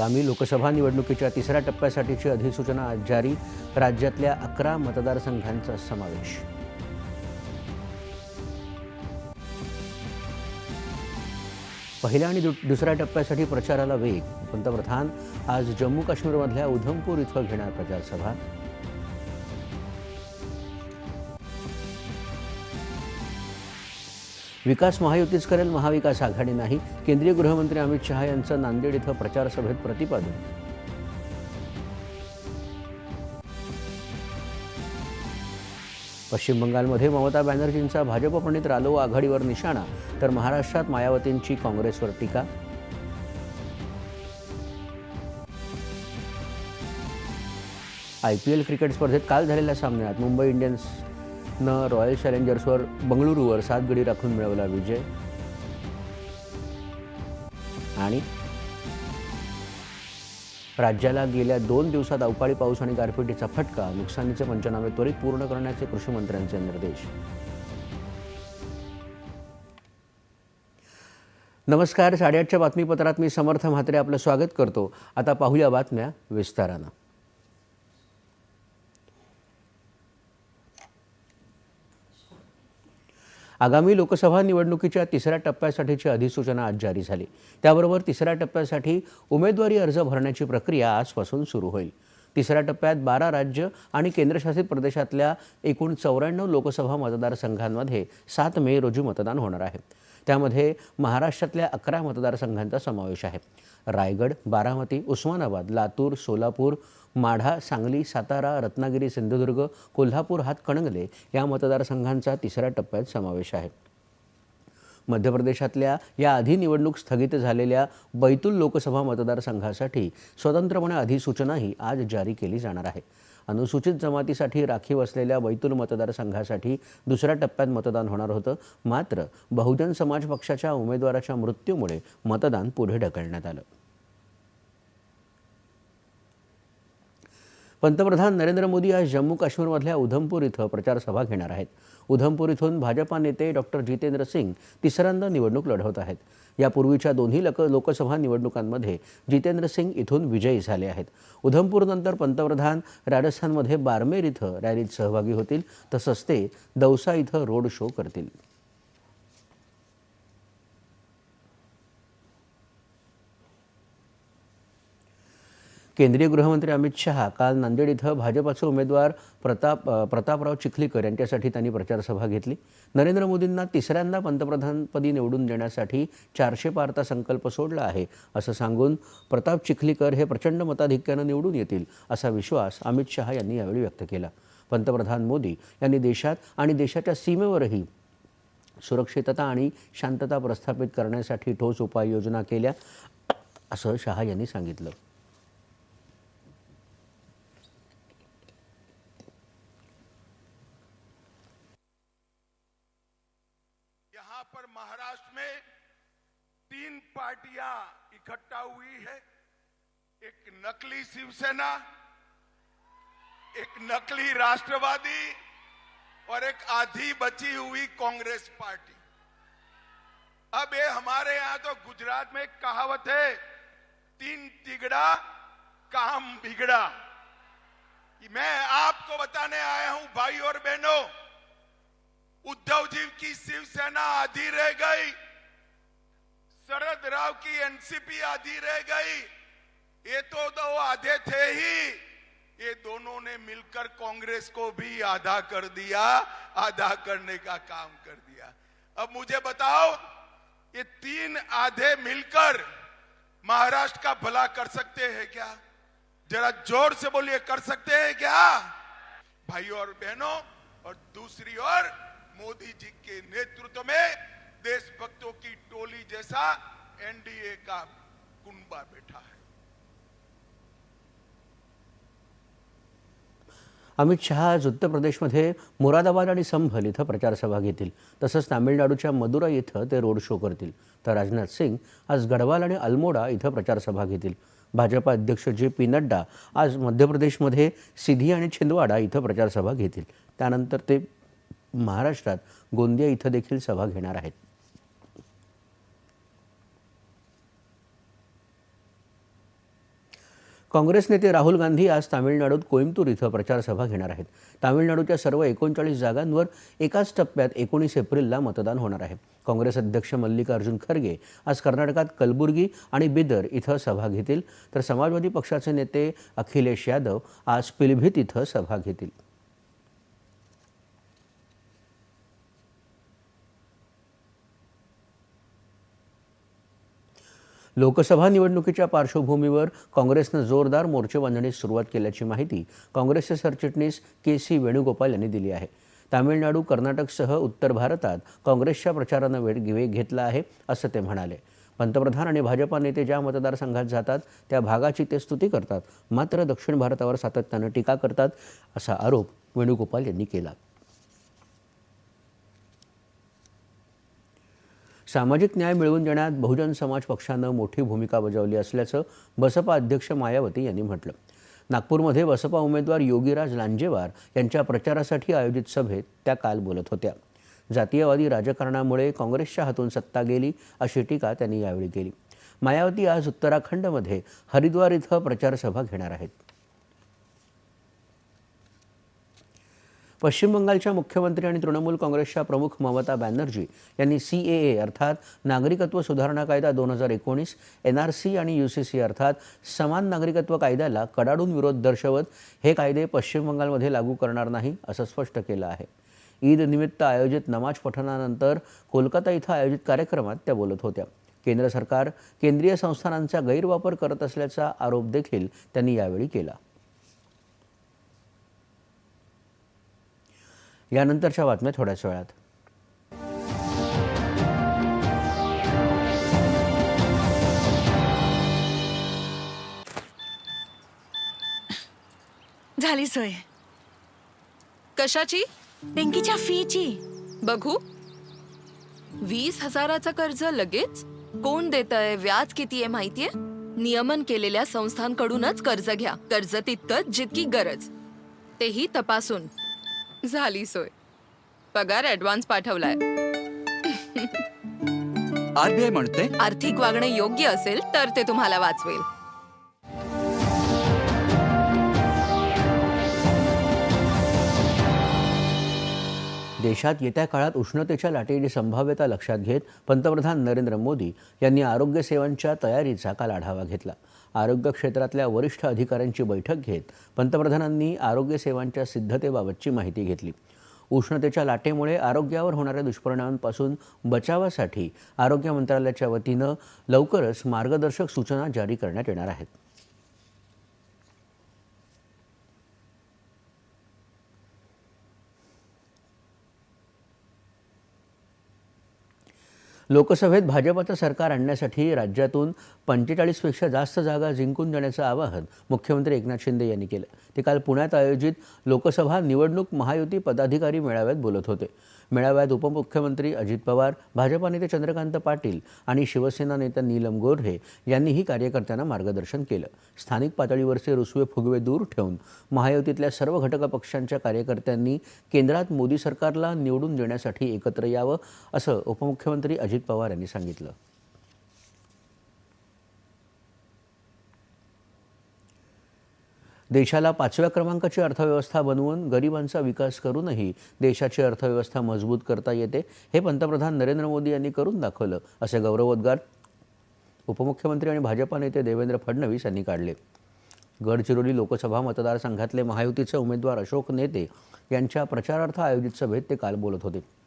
आगामी लोकसभा निवडणुकीच्या तिसऱ्या टप्प्यासाठीची अधिसूचना आज जारी. राज्यातल्या अकरा मतदारसंघांचा समावेश. पहिल्या आणि दु- दुसऱ्या टप्प्यासाठी प्रचाराला वेग. पंतप्रधान आज जम्मू काश्मीरमधल्या उधमपूर इथं घेणार प्रचारसभा. विकास महायुतीच करेल महाविकास आघाडी नाही. केंद्रीय गृहमंत्री अमित शहा यांचं नांदेड इथं प्रचारसभेत प्रतिपादन. पश्चिम बंगालमध्ये ममता बॅनर्जींचा भाजपप्रणित रालोआ आघाडीवर निशाणा तर महाराष्ट्रात मायावतींची काँग्रेसवर टीका. आय पी एल क्रिकेट स्पर्धेत काल झालेल्या सामन्यात मुंबई इंडियन्स इंडियन्सनं रॉयल चॅलेंजर्सवर बंगळुरूवर सात गडी राखून मिळवला विजय. आणि राज्याला गेल्या दोन दिवसात अवकाळी पाऊस आणि गारपिटीचा फटका नुकसानीचे पंचनामे त्वरित पूर्ण करण्याचे कृषी मंत्र्यांचे निर्देश. नमस्कार साडेआठच्या बातमीपत्रात मी समर्थ म्हात्रे आपलं स्वागत करतो. आता पाहूया बातम्या विस्तारानं. आगामी लोकसभा निवडणुकीच्या तिसऱ्या टप्प्यासाठीची अधिसूचना आज जारी झाली. त्याबरोबर तिसऱ्या टप्प्यासाठी उमेदवारी अर्ज भरण्याची प्रक्रिया आजपासून सुरू होईल. तिसऱ्या टप्प्यात बारा राज्य आणि केंद्रशासित प्रदेशातल्या एकूण चौऱ्याण्णव लोकसभा मतदारसंघांमध्ये सात मे रोजी मतदान होणार आहे. त्यामध्ये महाराष्ट्रातल्या अकरा मतदारसंघांचा समावेश आहे. रायगड बारामती उस्मानाबाद लातूर सोलापूर माढा सांगली सातारा रत्नागिरी सिंधुदुर्ग कोल्हापूर हातकणंगले या मतदारसंघांचा तिसऱ्या टप्प्यात समावेश आहे. मध्य प्रदेशातल्या या आधी निवडणूक स्थगित झालेल्या बैतूल लोकसभा मतदारसंघासाठी स्वतंत्रपणे अधिसूचनाही आज जारी केली जाणार आहे. अनुसूचित जमातीसाठी राखीव असलेल्या बैतूल मतदारसंघासाठी दुसऱ्या टप्प्यात मतदान होणार होतं. मात्र बहुजन समाज पक्षाच्या उमेदवाराच्या मृत्यूमुळे मतदान पुढे ढकलण्यात आलं. पंतप्रधान नरेंद्र मोदी आज जम्मू काश्मीरमधल्या उधमपूर इथं प्रचारसभा घेणार आहेत. उधमपूर इथून भाजपा नेते डॉक्टर जितेंद्र सिंग तिसऱ्यांदा निवडणूक लढवत आहेत. यापूर्वीच्या दोन्ही लक लोकसभा निवडणुकांमध्ये जितेंद्र सिंग इथून विजयी झाले आहेत. उधमपूरनंतर पंतप्रधान राजस्थानमध्ये बारमेर इथं रॅलीत सहभागी होतील. तसंच ते दौसा इथं रोड शो करतील. केंद्रीय गृहमंत्री अमित शहा काल नांदेड इथं भाजपाचे उमेदवार प्रताप प्रतापराव चिखलीकर यांच्यासाठी त्यांनी प्रचारसभा घेतली. नरेंद्र मोदींना तिसऱ्यांदा पंतप्रधानपदी निवडून देण्यासाठी चारशे पारचा संकल्प सोडला आहे असं सांगून प्रताप चिखलीकर हे प्रचंड मताधिक्यानं निवडून येतील असा विश्वास अमित शहा यांनी यावेळी व्यक्त केला. पंतप्रधान मोदी यांनी देशात आणि देशाच्या सीमेवरही सुरक्षितता आणि शांतता प्रस्थापित करण्यासाठी ठोस उपाययोजना केल्या असं शहा यांनी सांगितलं. पार्टियाँ इकट्ठा हुई है। एक नकली शिवसेना, एक नकली राष्ट्रवादी और एक आधी बची हुई कांग्रेस पार्टी। अब ये हमारे यहाँ तो गुजरात में एक कहावत है, तीन तिगड़ा, काम बिगड़ा। मैं आपको बताने आया हूँ, भाई और बहनों, उद्धव जी की शिवसेना आधी रह गई शरद राव की एनसीपी आधी रह गई। ये तो दो आधे थे ही। ये दोनों ने मिलकर कांग्रेस को भी आधा कर दिया, आधा करने का काम कर दिया। अब मुझे बताओ, ये तीन आधे मिलकर महाराष्ट्र का भला कर सकते हैं क्या? जरा ज़ोर से बोलिए, कर सकते हैं क्या? भाइयों और बहनों, और दूसरी ओर मोदी जी के नेतृत्व में देशभक्तों की टोली जैसा एनडीए का कुंबा बैठा है। अमित शहा आज उत्तर प्रदेशमध्ये मुरादाबाद आणि संभल इथं प्रचारसभा घेतील. तसंच तामिळनाडूच्या मदुराई इथं ते रोड शो करतील. तर राजनाथ सिंग आज गढवाल आणि अल्मोडा इथं प्रचारसभा घेतील. भाजपा अध्यक्ष जे पी नड्डा आज मध्य प्रदेशमध्ये सिधी आणि छिंदवाडा इथं प्रचारसभा घेतील. त्यानंतर ते महाराष्ट्रात गोंदिया इथं देखील सभा घेणार आहेत. काँग्रेस नेते राहुल गांधी आज तामिळनाडूत कोईमतूर इथं प्रचारसभा घेणार आहेत. तामिळनाडूच्या सर्व एकोणचाळीस जागांवर एकाच टप्प्यात एकोणीस एप्रिलला मतदान होणार आहे. काँग्रेस अध्यक्ष मल्लिकार्जुन खरगे आज कर्नाटकात कलबुर्गी आणि बिदर इथं सभा घेतील. तर समाजवादी पक्षाचे नेते अखिलेश यादव आज पिलभीत इथं सभा घेतील. लोकसभा निवडणुकीच्या पार्श्वभूमीवर काँग्रेसनं जोरदार मोर्चेबांधणीस सुरुवात केल्याची माहिती काँग्रेसचे सरचिटणीस के सी वेणुगोपाल यांनी दिली आहे. तामिळनाडू कर्नाटकसह उत्तर भारतात काँग्रेसच्या प्रचारानं वेग वेग घेतला आहे असं ते म्हणाले. पंतप्रधान आणि भाजपा नेते ज्या मतदारसंघात जातात त्या भागाची ते स्तुती करतात मात्र दक्षिण भारतावर सातत्यानं टीका करतात असा आरोप वेणुगोपाल यांनी केला. सामाजिक न्याय मिळवून देण्यात बहुजन समाज पक्षानं मोठी भूमिका बजावली असल्याचं बसपा अध्यक्ष मायावती यांनी म्हटलं. नागपूरमध्ये बसपा उमेदवार योगीराज लांजेवार यांच्या प्रचारासाठी आयोजित सभेत त्या काल बोलत होत्या. जातीयवादी राजकारणामुळे काँग्रेसच्या हातून सत्ता गेली अशी टीका त्यांनी यावेळी केली. मायावती आज उत्तराखंडमध्ये हरिद्वार इथं प्रचारसभा घेणार आहेत. पश्चिम बंगालच्या मुख्यमंत्री आणि तृणमूल काँग्रेसच्या प्रमुख ममता बॅनर्जी यांनी सी ए ए अर्थात नागरिकत्व सुधारणा कायदा दोन हजार एकोणीस एन आर सी आणि यू सी सी अर्थात समान नागरिकत्व कायद्याला कडाडून विरोध दर्शवत हे कायदे पश्चिम बंगालमध्ये लागू करणार नाही असं स्पष्ट केलं आहे. ईद निमित्त आयोजित नमाज पठणानंतर कोलकाता इथं आयोजित कार्यक्रमात त्या बोलत होत्या. केंद्र सरकार केंद्रीय संस्थानांचा गैरवापर करत असल्याचा आरोप देखील त्यांनी यावेळी केला. यानंतरच्या बातम्या थोड्याच वेळात. झाली सोय. कशाची? पिंकीच्या फीची. बघू. वीस हजाराचं कर्ज लगेच? कोण देत आहे व्याज किती आहे माहितीये? नियमन केलेल्या संस्थांकडूनच कर्ज घ्या. कर्ज तितकंच जितकी गरज. तेही तपासून. झाली सोय. पगार ऍडव्हान्स पाठवलाय. आरबीआय म्हणते आर्थिक वागणे योग्य असेल तर ते तुम्हाला वाचवेल. देशात येत्या काळात उष्णतेच्या लाटेची संभाव्यता लक्षात घेत पंतप्रधान नरेंद्र मोदी यांनी आरोग्य सेवांच्या तयारीचा काल आढावा घेतला. आरोग्य क्षेत्रातल्या वरिष्ठ अधिकाऱ्यांची बैठक घेत पंतप्रधानांनी आरोग्य सेवांच्या सिद्धतेबाबतची माहिती घेतली. उष्णतेच्या लाटेमुळे आरोग्यावर होणाऱ्या दुष्परिणामांपासून बचावासाठी आरोग्य मंत्रालयाच्या वतीनं लवकरच मार्गदर्शक सूचना जारी करण्यात येणार आहेत. लोकसभेत भाजपाचं सरकार आणण्यासाठी राज्यातून पंचेचाळीसपेक्षा जास्त जागा जिंकून देण्याचं आवाहन मुख्यमंत्री एकनाथ शिंदे यांनी केलं. ते काल पुण्यात आयोजित लोकसभा निवडणूक महायुती पदाधिकारी मेळाव्यात बोलत होते. मेळाव्यात उपमुख्यमंत्री अजित पवार भाजपा नेते चंद्रकांत पाटील आणि शिवसेना नेता नीलम गोऱ्हे यांनीही कार्यकर्त्यांना मार्गदर्शन केलं. स्थानिक पातळीवरचे रुसवे फुगवे दूर ठेवून महायुतीतल्या सर्व घटक पक्षांच्या कार्यकर्त्यांनी केंद्रात मोदी सरकारला निवडून देण्यासाठी एकत्र यावं असं उपमुख्यमंत्री अजित पवार यांनी सांगितलं. देशाला पाचव्या क्रमांकाची अर्थव्यवस्था बनवून गरिबांचा विकास करूनही देशाची अर्थव्यवस्था मजबूत करता येते हे पंतप्रधान नरेंद्र मोदी यांनी करून दाखवलं असे गौरवोद्गार उपमुख्यमंत्री आणि भाजपा नेते देवेंद्र फडणवीस यांनी काढले. गडचिरोली लोकसभा मतदारसंघातले महायुतीचे उमेदवार अशोक नेते यांच्या प्रचारार्थ आयोजित सभेत ते काल बोलत होते.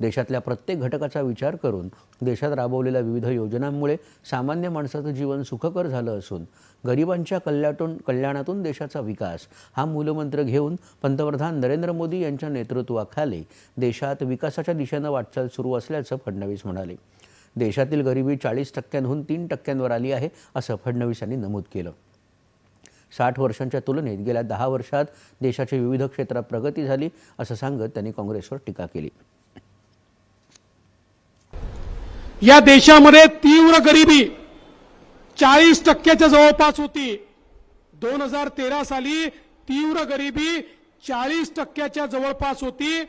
देशातल्या प्रत्येक घटकाचा विचार करून देशात राबवलेल्या विविध योजनांमुळे सामान्य माणसाचं जीवन सुखकर झालं असून गरिबांच्या कल्याटून कल्याणातून देशाचा विकास हा मूलमंत्र घेऊन पंतप्रधान नरेंद्र मोदी यांच्या नेतृत्वाखाली देशात विकासाच्या दिशेनं वाटचाल सुरू असल्याचं फडणवीस म्हणाले. देशातील गरिबी चाळीस टक्क्यांहून तीन टक्क्यांवर आली आहे असं फडणवीस यांनी नमूद केलं. साठ वर्षांच्या तुलनेत गेल्या दहा वर्षात देशाच्या विविध क्षेत्रात प्रगती झाली असं सांगत त्यांनी काँग्रेसवर टीका केली. या देशामध्ये तीव्र गरिबी चाळीस टक्क्याच्या जवळपास होती. दोन हजार तेरा साली तीव्र गरिबी चाळीस टक्क्याच्या जवळपास होती.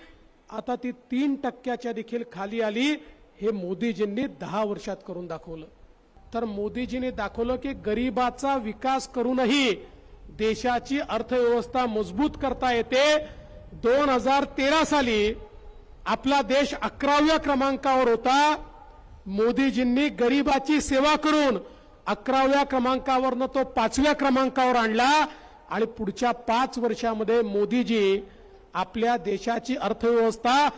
आता ती तीन टक्क्याच्या देखील खाली आली. हे मोदीजींनी दहा वर्षात करून दाखवलं. तर मोदीजींनी दाखवलं की गरिबाचा विकास करूनही देशाची अर्थव्यवस्था मजबूत करता येते. दोन हजार तेरा साली आपला देश अकराव्या क्रमांकावर होता. मोदीजींनी गरिबाची सेवा करून अकराव्या क्रमांकावरनं तो पाचव्या क्रमांकावर आणला आणि पुढच्या पाच वर्षामध्ये मोदीजी आपल्या देशाची अर्थव्यवस्था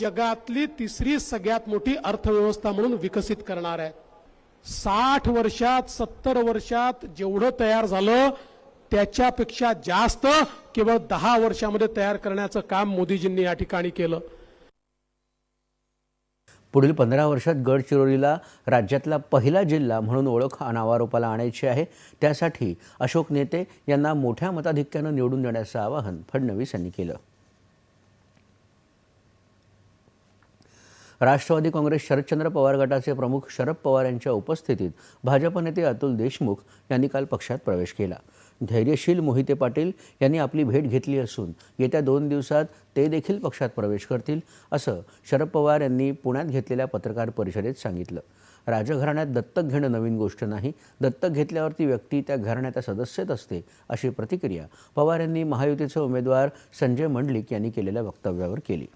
जगातली तिसरी सगळ्यात मोठी अर्थव्यवस्था म्हणून विकसित करणार आहे. साठ वर्षात सत्तर वर्षात जेवढं तयार झालं त्याच्यापेक्षा जास्त केवळ दहा वर्षामध्ये तयार करण्याचं काम मोदीजींनी या ठिकाणी केलं. पुढील पंधरा वर्षात गडचिरोलीला राज्यातला पहिला जिल्हा म्हणून ओळख नावारोपाला आणायची आहे. त्यासाठी अशोक नेते यांना मोठ्या मताधिक्यानं निवडून देण्याचं आवाहन फडणवीस यांनी केलं. राष्ट्रवादी काँग्रेस शरदचंद्र पवार गटाचे प्रमुख शरद पवार यांच्या उपस्थितीत भाजप नेते अतुल देशमुख यांनी काल पक्षात प्रवेश केला. धैर्यशील मोहिते पाटील यांनी आपली भेट घेतली असून येत्या दोन दिवसात ते देखील पक्षात प्रवेश करतील असं शरद पवार यांनी पुण्यात घेतलेल्या पत्रकार परिषदेत सांगितलं. राजघराण्यात दत्तक घेणं नवीन गोष्ट नाही दत्तक घेतल्यावर ती व्यक्ती त्या घराण्याचा सदस्यच असते अशी प्रतिक्रिया पवार यांनी महायुतीचे उमेदवार संजय मंडलिक यांनी केलेल्या वक्तव्यावर केली.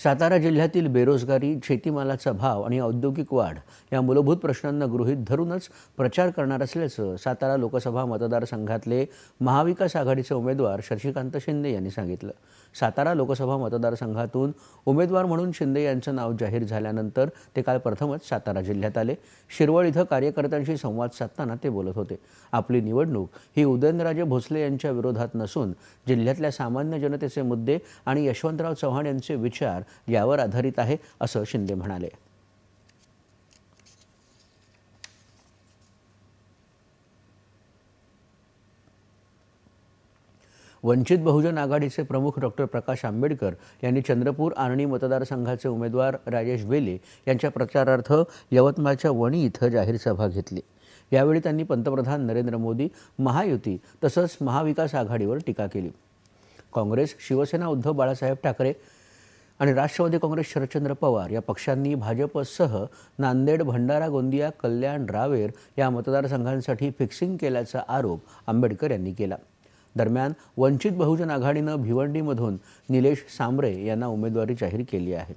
सातारा जिल्ह्यातील बेरोजगारी शेतीमालाचा भाव आणि औद्योगिक वाढ या मूलभूत प्रश्नांना गृहीत धरूनच प्रचार करणार असल्याचं सातारा लोकसभा मतदारसंघातले महाविकास आघाडीचे उमेदवार शशिकांत शिंदे यांनी सांगितलं. सातारा लोकसभा मतदारसंघातून उमेदवार म्हणून शिंदे यांचं नाव जाहीर झाल्यानंतर ते काल प्रथमच सातारा जिल्ह्यात आले. शिरवळ इथं कार्यकर्त्यांशी संवाद साधताना ते बोलत होते. आपली निवडणूक ही उदयनराजे भोसले यांच्या विरोधात नसून जिल्ह्यातल्या सामान्य जनतेचे मुद्दे आणि यशवंतराव चव्हाण यांचे विचार यावर आधारित आहे असं शिंदे म्हणाले. वंचित बहुजन आघाडीचे प्रमुख डॉक्टर प्रकाश आंबेडकर यांनी चंद्रपूर आर्णी मतदारसंघाचे उमेदवार राजेश बेले यांच्या प्रचारार्थ यवतमाळच्या वणी इथं जाहीर सभा घेतली. यावेळी त्यांनी पंतप्रधान नरेंद्र मोदी महायुती तसंच महाविकास आघाडीवर टीका केली. काँग्रेस शिवसेना उद्धव बाळासाहेब ठाकरे आणि राष्ट्रवादी काँग्रेस शरदचंद्र पवार या पक्षांनी भाजपसह नांदेड भंडारा गोंदिया कल्याण रावेर या मतदारसंघांसाठी फिक्सिंग केल्याचा आरोप आंबेडकर यांनी केला. दरम्यान वंचित बहुजन आघाडीनं भिवंडीमधून निलेश सांबरे यांना उमेदवारी जाहीर केली आहे.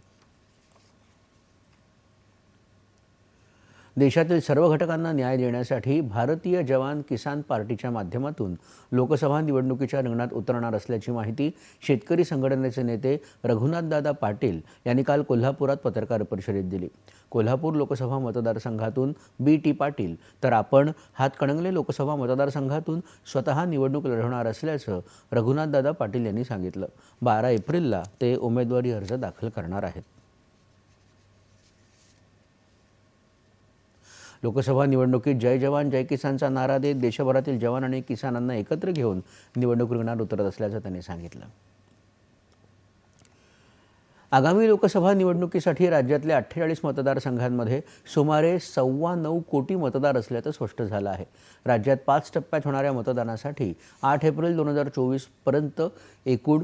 देशातील सर्व घटकांना न्याय देण्यासाठी भारतीय जवान किसान पार्टीच्या माध्यमातून लोकसभा निवडणुकीच्या रिंगणात उतरणार असल्याची माहिती शेतकरी संघटनेचे नेते रघुनाथदादा पाटील यांनी काल कोल्हापुरात पत्रकार परिषदेत दिली. कोल्हापूर लोकसभा मतदारसंघातून बी. टी. पाटील तर आपण हातकणंगले लोकसभा मतदारसंघातून स्वतः निवडणूक लढवणार असल्याचं रघुनाथदादा पाटील यांनी सांगितलं. बारा एप्रिलला ते उमेदवारी अर्ज दाखल करणार आहेत. लोकसभा निवडणुकीत जय जवान जय किसानचा नारा देत देशभरातील जवान आणि किसानांना एकत्र घेऊन निवडणूक रिंगणात उतरत असल्याचं त्यांनी सांगितलं. आगामी लोकसभा निवडणुकीसाठी राज्यातल्या अठ्ठेचाळीस मतदारसंघांमध्ये सुमारे सव्वा नऊ कोटी मतदार असल्याचं स्पष्ट झालं आहे. राज्यात पाच टप्प्यात होणाऱ्या मतदानासाठी आठ एप्रिल दोन हजार चोवीसपर्यंत एकूण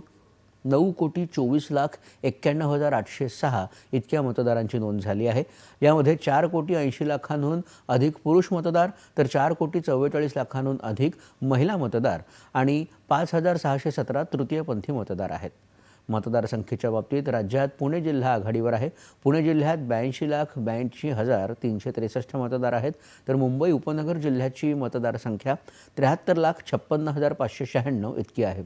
नऊ कोटी चोवीस लाख एक्क्याण्णव हजार आठशे सहा इतक्या मतदारांची नोंद झाली आहे. यामध्ये चार कोटी ऐंशी लाखांहून अधिक पुरुष मतदार तर चार कोटी चव्वेचाळीस लाखांहून अधिक महिला मतदार आणि पाच हजार सहाशे सतरा तृतीयपंथी मतदार आहेत. मतदारसंख्येच्या बाबतीत राज्यात पुणे जिल्हा आघाडीवर आहे. पुणे जिल्ह्यात ब्याऐंशी लाख ब्याऐंशी हजार तीनशे त्रेसष्ट मतदार आहेत. तर मुंबई उपनगर जिल्ह्याची मतदारसंख्या त्र्याहत्तर लाख छप्पन्न हजार पाचशे शहाण्णव इतकी आहे.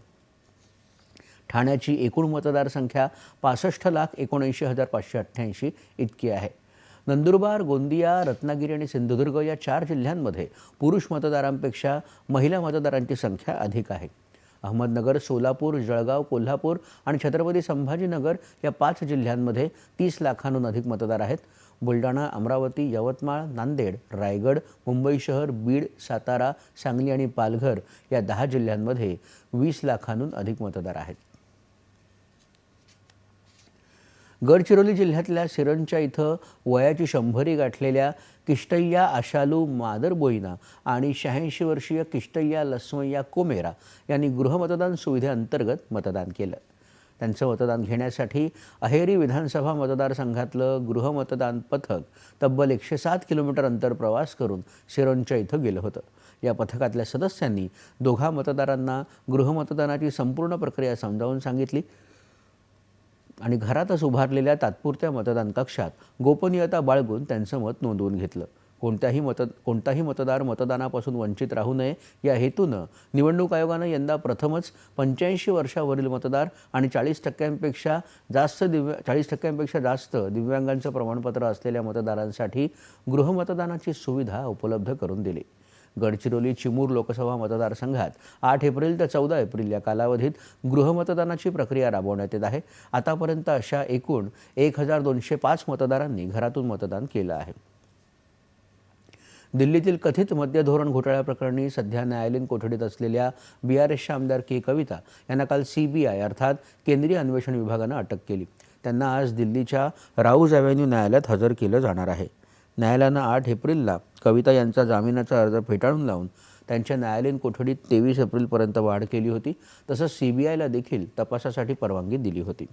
ठाण्याची एकूण मतदारसंख्या पासष्ट लाख एकोणऐंशी हजार पाचशे अठ्ठ्याऐंशी इतकी आहे. नंदुरबार गोंदिया रत्नागिरी आणि सिंधुदुर्ग या चार जिल्ह्यांमध्ये पुरुष मतदारांपेक्षा महिला मतदारांची संख्या अधिक आहे. अहमदनगर सोलापूर जळगाव कोल्हापूर आणि छत्रपती संभाजीनगर या पाच जिल्ह्यांमध्ये तीस लाखांहून अधिक मतदार आहेत. बुलढाणा अमरावती यवतमाळ नांदेड रायगड मुंबई शहर बीड सातारा सांगली आणि पालघर या दहा जिल्ह्यांमध्ये वीस लाखांहून अधिक मतदार आहेत. गडचिरोली जिल्ह्यातल्या सिरणच्या इथं वयाची शंभरी गाठलेल्या किष्टय्या आशालू मादरबोईना आणि शहाऐंशी वर्षीय किष्टय्या लस्मय्या कोमेरा यांनी गृहमतदान सुविधेअंतर्गत मतदान केलं. त्यांचं मतदान घेण्यासाठी अहेरी विधानसभा मतदारसंघातलं गृहमतदान पथक तब्बल एकशे सात किलोमीटर अंतर प्रवास करून सिरोंच्या इथं गेलं होतं. या पथकातल्या सदस्यांनी दोघा मतदारांना गृहमतदानाची संपूर्ण प्रक्रिया समजावून सांगितली. आणि घरातच उभारलेल्या तात्पुरत्या मतदान कक्षात गोपनीयता बाळगून त्यांचं मत नोंदवून घेतलं. कोणत्याही मत कोणताही मतदार मतदानापासून वंचित राहू नये या हेतूनं निवडणूक आयोगानं यंदा प्रथमच पंच्याऐंशी वर्षावरील मतदार आणि चाळीस टक्क्यांपेक्षा जास्त दिव्य चाळीस टक्क्यांपेक्षा जास्त दिव्यांगांचं प्रमाणपत्र असलेल्या मतदारांसाठी गृहमतदानाची सुविधा उपलब्ध करून दिली. गडचिरोली चिमूर लोकसभा मतदारसंघात आठ एप्रिल ते चौदा एप्रिल या कालावधीत गृहमतदानाची प्रक्रिया राबवण्यात येत आहे. आतापर्यंत अशा एकूण एक हजार दोनशे पाच मतदारांनी घरातून मतदान केलं आहे. दिल्लीतील कथित मद्य धोरण घोटाळ्याप्रकरणी सध्या न्यायालयीन कोठडीत असलेल्या बी आर एसच्या आमदार के. कविता यांना काल सी बी आय अर्थात केंद्रीय अन्वेषण विभागानं अटक केली. त्यांना आज दिल्लीच्या राऊज अव्हेन्यू न्यायालयात हजर केलं जाणार आहे. न्यायालयानं आठ एप्रिलला कविता यांचा जामिनाचा अर्ज फेटाळून लावून त्यांच्या न्यायालयीन कोठडीत तेवीस एप्रिलपर्यंत वाढ केली होती. तसंच सी बी आयला देखील तपासासाठी परवानगी दिली होती.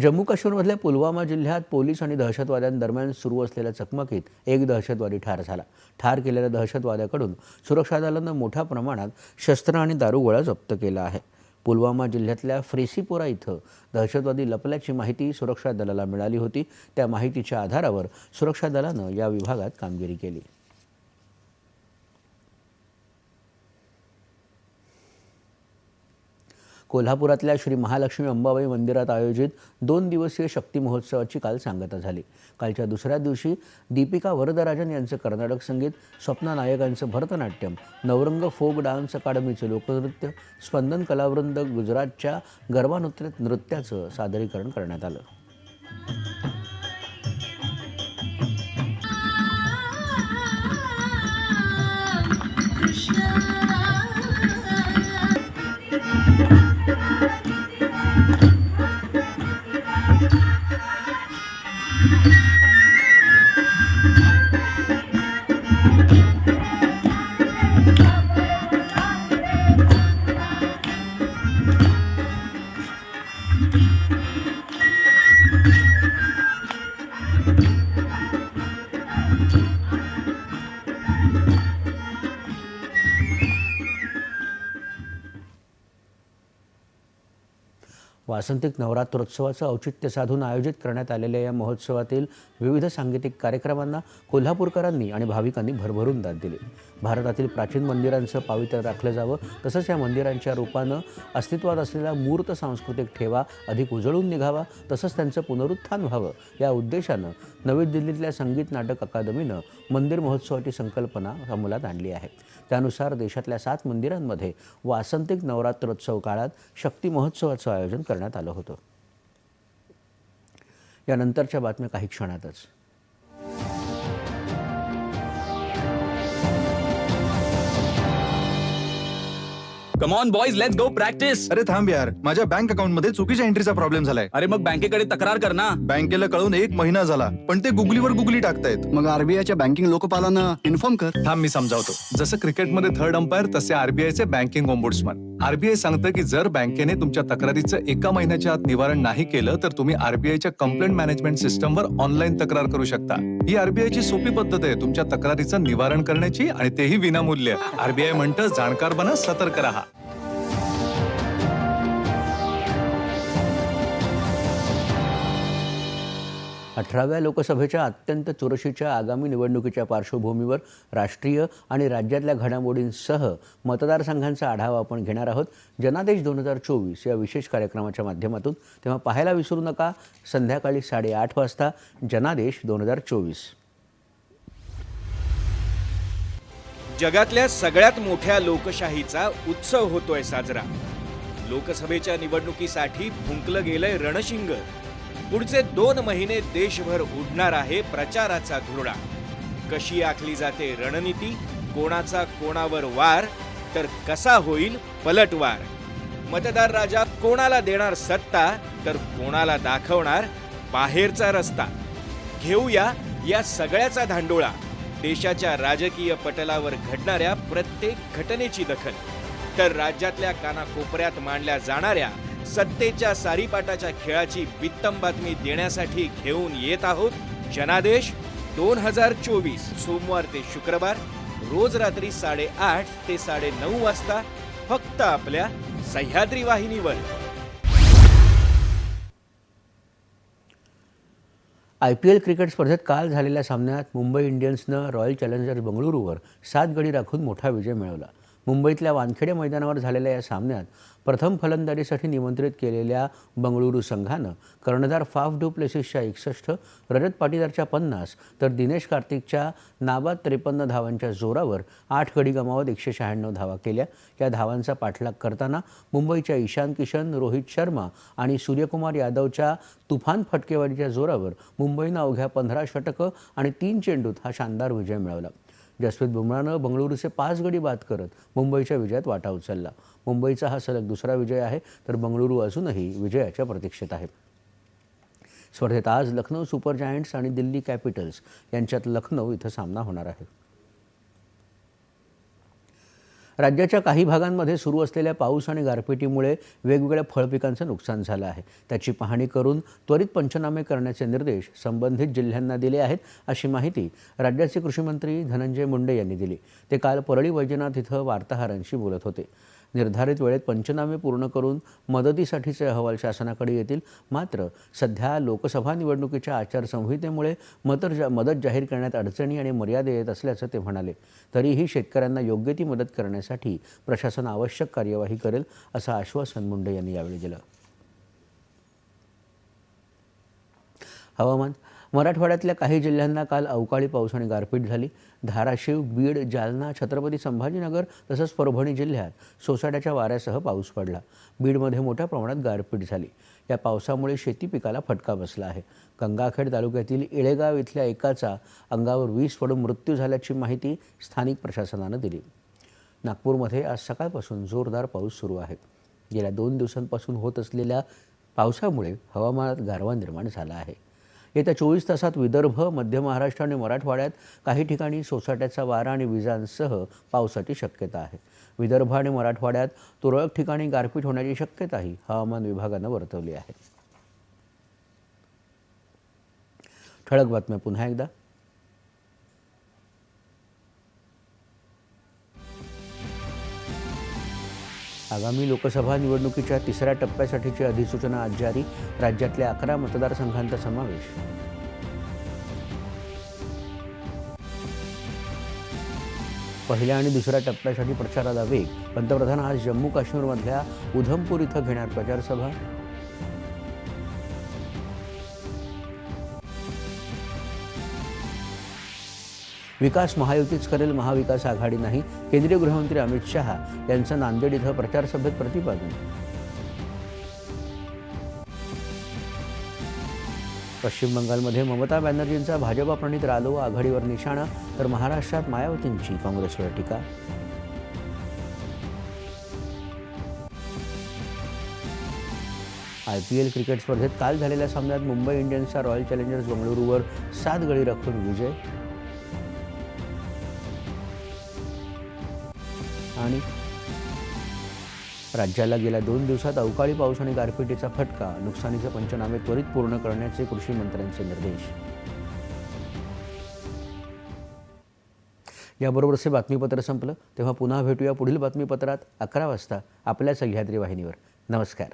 जम्मू काश्मीरमधल्या पुलवामा जिल्ह्यात पोलीस आणि दहशतवाद्यांदरम्यान सुरू असलेल्या चकमकीत एक दहशतवादी ठार झाला. ठार केलेल्या दहशतवाद्याकडून सुरक्षा दलानं मोठ्या प्रमाणात शस्त्र आणि दारुगोळा जप्त केला आहे. पुलवामा जिल्ह्यातल्या फ्रेसीपोरा इथं दहशतवादी लपल्याची माहिती सुरक्षा दलाला मिळाली होती. त्या माहितीच्या आधारावर सुरक्षा दलानं या विभागात कामगिरी केली. कोल्हापुरातल्या श्री महालक्ष्मी अंबाबाई मंदिरात आयोजित दोन दिवसीय शक्ती महोत्सवाची काल सांगता झाली. कालच्या दुसऱ्या दिवशी दीपिका वरदराजन यांचं कर्नाटक संगीत स्वप्ना नायकांचं भरतनाट्यम नवरंग फोक डान्स अकादमीचं लोकनृत्य स्पंदन कलावृंद गुजरातच्या गरबा नृत्याचं सादरीकरण करण्यात आलं. वासंतिक नवरात्रोत्सवाचं औचित्य साधून आयोजित करण्यात आलेल्या या महोत्सवातील विविध सांगीतिक कार्यक्रमांना कोल्हापूरकरांनी आणि भाविकांनी भरभरून दाद दिली. भारतातील प्राचीन मंदिरांचं पावित्र्य राखलं जावं. तसंच या मंदिरांच्या रूपानं अस्तित्वात असलेला मूर्त सांस्कृतिक ठेवा अधिक उजळून निघावा. तसंच त्यांचं पुनरुत्थान व्हावं. या उद्देशानं नवी दिल्लीतल्या संगीत नाटक अकादमीनं मंदिर महोत्सवाची संकल्पना अंमलात आणली आहे. त्यानुसार देशातल्या सात मंदिरांमध्ये वासंतिक नवरात्रोत्सव काळात शक्ती महोत्सवाचं आयोजन करण्यात आलं होतं. यानंतरच्या बातम्या काही क्षणातच. Come on boys let's go practice अरे थांब यार माझ्या बँक अकाउंटमध्ये चुकीच्या एंट्रीचा प्रॉब्लेम झालाय. अरे मग बँकेकडे तक्रार कर ना. बँकेला कळून एक महिना झाला पण ते गुगलीवर गुगली टाकतायत. मग आरबीआयच्या बँकिंग लोकपालांना इन्फॉर्म कर. थांब मी समजावतो. जसं क्रिकेटमध्ये थर्ड अंपायर तसे आरबीआयचे बँकिंग ओम्बुड्समन आरबीआय सांगतं की जर बँकेने तुमच्या तक्रारीचं एका महिन्याच्या आत निवारण नाही केलं तर तुम्ही आरबीआयच्या कंप्लेंट मॅनेजमेंट सिस्टमवर ऑनलाईन तक्रार करू शकता. ही आरबीआयची सोपी पद्धत आहे तुमच्या तक्रारीचं निवारण करण्याची आणि तेही विनामूल्य. आरबीआय म्हणतं जाणकार बना सतर्क राहा. अठराव्या लोकसभेच्या अत्यंत चुरशीच्या आगामी निवडणुकीच्या पार्श्वभूमीवर राष्ट्रीय आणि राज्यातल्या घडामोडींसह मतदारसंघांचा आढावा आपण घेणार आहोत. जनादेश दोन हजार चोवीस या विशेष कार्यक्रमाच्या माध्यमातून तेव्हा पाहायला विसरू नका. संध्याकाळी साडेआठ वाजता जनादेश दोन हजार चोवीस. जगातल्या सगळ्यात मोठ्या लोकशाहीचा उत्सव होतोय साजरा. लोकसभेच्या निवडणुकीसाठी फुंकलं गेलंय रणशिंग. पुढचे दोन महिने देशभर उडणार आहे प्रचाराचा धुरळा. कशी आखली जाते रणनीती? कोणाचा कोणावर वार? तर कसा होईल पलटवार? मतदार राजा कोणाला देणार सत्ता? तर कोणाला दाखवणार बाहेरचा रस्ता? घेऊया या सगळ्याचा धांडोळा. देशाच्या राजकीय पटलावर घडणाऱ्या प्रत्येक घटनेची दखल. तर राज्यातल्या कानाकोपऱ्यात मांडल्या जाणाऱ्या सत्तेच्या सारीपाटाच्या खेळाची वित्तम बातमी देण्यासाठी घेऊन येत आहोत जनादेश दोन हजार चोवीस सोमवार ते शुक्रवार रोज रात्री साडेआठ ते साडे नऊ वाजता फक्त आपल्या सह्याद्री वाहिनीवर. आय पी एल क्रिकेट स्पर्धेत काल झालेल्या सामन्यात मुंबई इंडियन्सनं रॉयल चॅलेंजर्स बंगळुरूवर सात गडी राखून मोठा विजय मिळवला. मुंबईतल्या वानखेडे मैदानावर झालेल्या या सामन्यात प्रथम फलंदाजीसाठी निमंत्रित केलेल्या बंगळुरू संघानं कर्णधार फाफ डू प्लेसिसच्या एकसष्ट रजत पाटीदारच्या पन्नास तर दिनेश कार्तिकच्या नाबाद त्रेपन्न धावांच्या जोरावर आठ गडी गमावत एकशे शहाण्णव धावा केल्या. या धावांचा पाठलाग करताना मुंबईच्या ईशान किशन रोहित शर्मा आणि सूर्यकुमार यादवच्या तुफान फटकेवारीच्या जोरावर मुंबईनं अवघ्या पंधरा षटकं आणि तीन चेंडूत हा शानदार विजय मिळवला. जसप्रीत बुमरानं बंगळुरूचे पाच गडी बाद करत मुंबईच्या विजयात वाटा उचलला. मुंबईचा हा सलग दुसरा विजय आहे तर बंगळुरू अजूनही विजयाच्या प्रतीक्षेत आहे. स्पर्धेत आज लखनौ सुपर जायंट्स आणि दिल्ली कॅपिटल्स यांच्यात लखनौ इथं सामना होणार आहे. राज्याच्या काही भागांमध्ये सुरू असलेल्या पाऊस आणि गारपिटीमुळे वेगवेगळ्या फळपिकांचं नुकसान झालं आहे. त्याची पाहणी करून त्वरित पंचनामे करण्याचे निर्देश संबंधित जिल्ह्यांना दिले आहेत अशी माहिती राज्याचे कृषीमंत्री धनंजय मुंडे यांनी दिली. ते काल परळी वैजनाथ इथं वार्ताहरांशी बोलत होते. निर्धारित वेळेत पंचनामे पूर्ण करून मदतीसाठीचे अहवाल शासनाकडे येतील. मात्र सध्या लोकसभा निवडणुकीच्या आचारसंहितेमुळे मतरजा मदत जाहीर करण्यात अडचणी आणि मर्यादा येत असल्याचं ते म्हणाले. तरीही शेतकऱ्यांना योग्य ती मदत करण्यासाठी प्रशासन आवश्यक कार्यवाही करेल असं आश्वासन मुंडे यांनी यावेळी दिलं. हवामान मराठवाड्यातल्या काही जिल्ह्यांना काल अवकाळी पाऊस आणि गारपीट झाली. धाराशिव बीड जालना छत्रपती संभाजीनगर तसंच परभणी जिल्ह्यात सोसाट्याच्या वाऱ्यासह पाऊस पडला. बीडमध्ये मोठ्या प्रमाणात गारपीट झाली. या पावसामुळे शेती पिकाला फटका बसला आहे. गंगाखेड तालुक्यातील इळेगाव इथल्या एकाचा अंगावर वीज पडून मृत्यू झाल्याची माहिती स्थानिक प्रशासनानं दिली. नागपूरमध्ये आज सकाळपासून जोरदार पाऊस सुरू आहे. गेल्या दोन दिवसांपासून होत असलेल्या पावसामुळे हवामानात गारवा निर्माण झाला आहे. येत्या चोवीस तासात विदर्भ मध्य महाराष्ट्र आणि मराठवाड्यात काही ठिकाणी सोसाट्याचा वारा आणि विजांसह पावसाची शक्यता आहे. विदर्भ आणि मराठवाड्यात तुरळक ठिकाणी गारपीट होण्याची शक्यताही हवामान विभागानं वर्तवली आहे. ठळक बातम्या पुन्हा एकदा. आगामी लोकसभा निवडणुकीच्या तिसऱ्या टप्प्यासाठीची अधिसूचना आज जारी. राज्यातल्या अकरा मतदारसंघांचा समावेश. पहिल्या आणि दुसऱ्या टप्प्यासाठी प्रचाराला वेग. पंतप्रधान आज जम्मू काश्मीरमधल्या उधमपूर इथं घेणार प्रचारसभा. विकास महायुतीच करेल महाविकास आघाडी नाही. केंद्रीय गृहमंत्री अमित शहा यांचं नांदेड इथं प्रचारसभेत प्रतिपादन. पश्चिम बंगालमध्ये ममता बॅनर्जींचा भाजपा प्रणित रालो आघाडीवर निशाणा तर महाराष्ट्रात मायावतींची काँग्रेसवर टीका. आय पी एल क्रिकेट स्पर्धेत काल झालेल्या सामन्यात मुंबई इंडियन्सचा रॉयल चॅलेंजर्स बंगळुरूवर सात गळी राखून विजय. आणि राज्याला गेल्या दोन दिवसात अवकाळी पाऊस आणि गारपिटीचा फटका नुकसानीचे पंचनामे त्वरित पूर्ण करण्याचे कृषी मंत्र्यांचे निर्देश. याबरोबरच हे बातमीपत्र संपलं तेव्हा पुन्हा भेटूया पुढील बातमीपत्रात अकरा वाजता आपल्या सह्याद्री वाहिनीवर. नमस्कार.